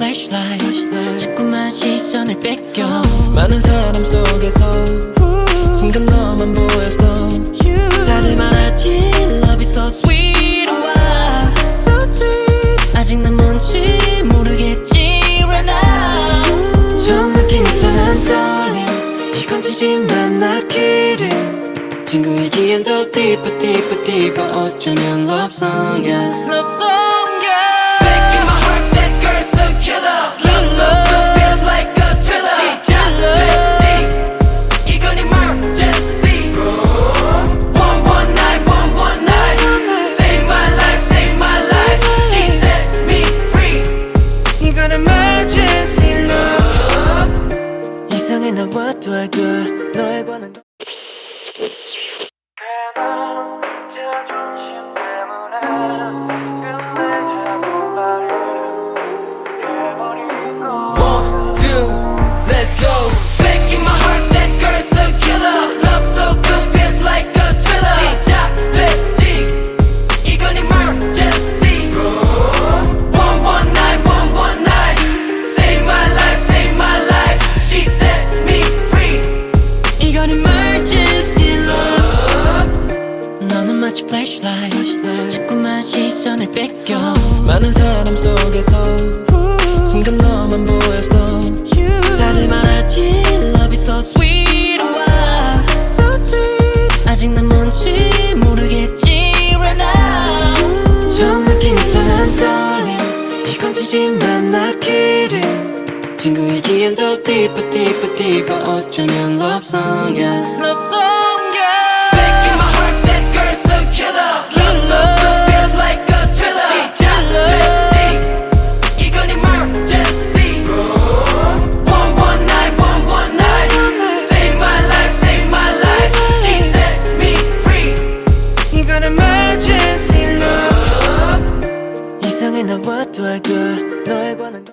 flashlight 자꾸만 시선을 뺏겨 많은 사람 속에서 순간 너만 보였어. 다들 말하지 Love is so sweet 와 so sweet 아직 난 뭔지 모르겠지 right now 처음 느낀 이상한 떨림 이건 진심만 나기를 친구이기엔 더 deeper deeper deeper 어쩌면 love song이야 love song 나 what do I do 너에 관한 마치 flashlight 자꾸만 시선을 뺏겨 많은 사람 속에서 순간 너만 보였어. 다들 말하지 Love is so sweet 와 so sweet 아직 난 뭔지 모르겠지 right now 처음 느낀 이상한 떨림 이건 진심만 나기를 친구이기엔 더 deeper deeper deeper 어쩌면 love song이야 love gonna go.